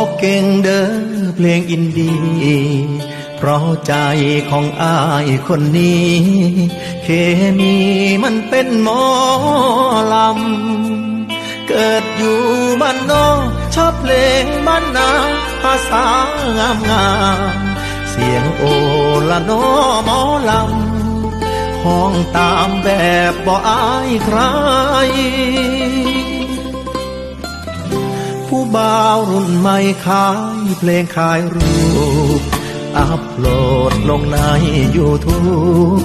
บ่เก่งเด้อเพลงอินดี เพราะใจของอายคนนี้ เคมีมันเป็นหมอลำ เกิดอยู่บ้านนอกชอบเพลงบ้านนาภาษางามงามเสียงโอละนอหมอลำห้องตามแบบบ่อายใคร ผู้บ่าวรุ่นใหม่ขายเพลงขายรูป อัพโหลดลงในยูทูบ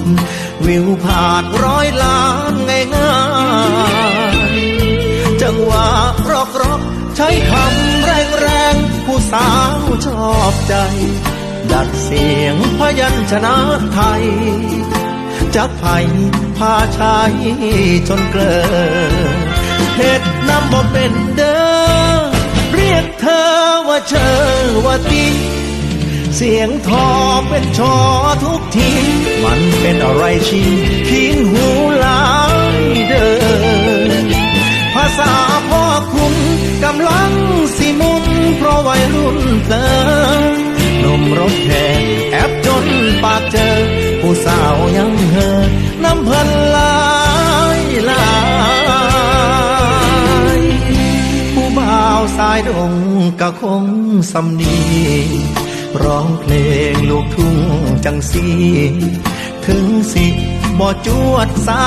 วิวผ่านร้อยล้านง่ายๆจังหวะรอกรอกใช้คำแรงแรงผู้สาวชอบใจ ดัดเสียงพยัญชนะไทยจักไผ่พาชายจนเกลอเห็ดน้ำบ่เป็นเด้อ ยกเธอว่าเชอว่าตีเสียงทอเป็นชอทุกที มันเป็นอะไรชินพินหูหลายเดิน ภาษาพ่อคุณกำลังสิมุนเพราะวัยรุ่นเตินนมรถแห่แอบจนปากเจอ ผู้สาวยังเฮอายดงก็คงสำนีร้องเพลงลูกทุ่งจังสีถึงสิบ่จวดสา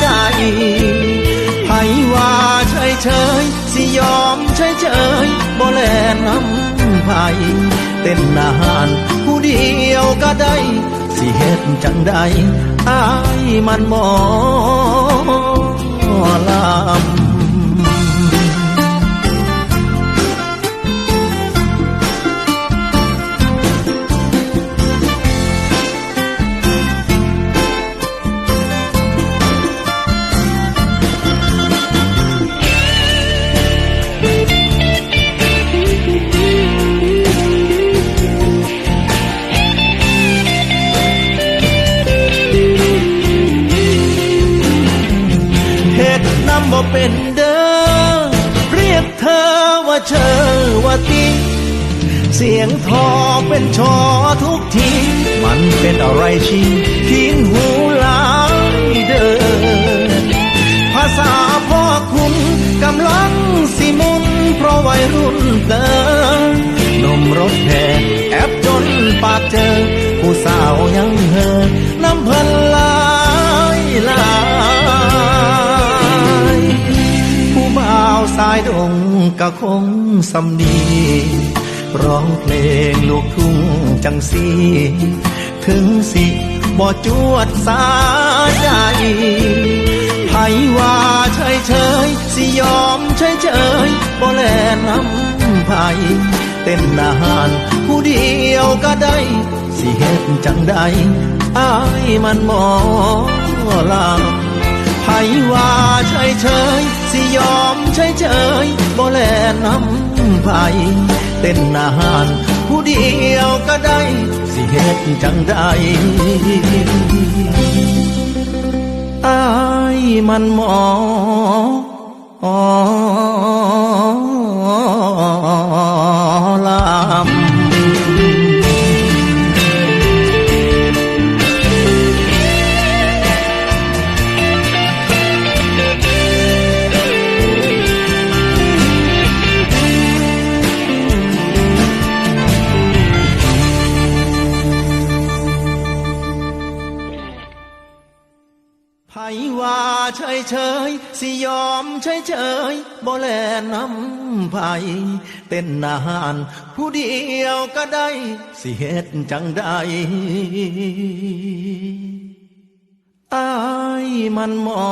ใจไผว่าเฉยเฉยสิยอมเฉยเฉยบ่แลน้ำไผเต้นนานผู้เดียวก็ได้ สิเฮ็ดจังใดอายมันหมอลำ บ่เป็นเด้อเรียกเธอว่าเชอว่าติเสียงทอเป็นชอทุกที มันเป็นอะไรชินพินหูหลายเดินภาษาพ่อคุณกำลังสิมุนเพราะวัยรุ่นเตินนมรถแห่แอบจนปากเจอ ผู้สาวยังเฮอน้ำเพลิาวสายดงก็คงสำนีร้องเพลงลูกทุ่งจังสีถึงสิบ่จวดสาใจไผว่าเฉยเฉยสิยอมเฉยเฉยบ่แลน้ำไผเต้นนานผู้เดียวก็ได้ สิเฮ็ดจังใดอายมันหมอลำ ไผว่าเฉยเฉยสิยอมเฉยเฉยบ่แลน้ำไผเต้นนานผู้เดียวก็ได้ สิเฮ็ดจังใดอายมันหมอ ไผว่าเฉยเฉยสิยอมเฉยเฉยบ่แลน้ำไผเต้นนานผู้เดียวก็ได้สิเฮ็ดจังใดอายมันหมอ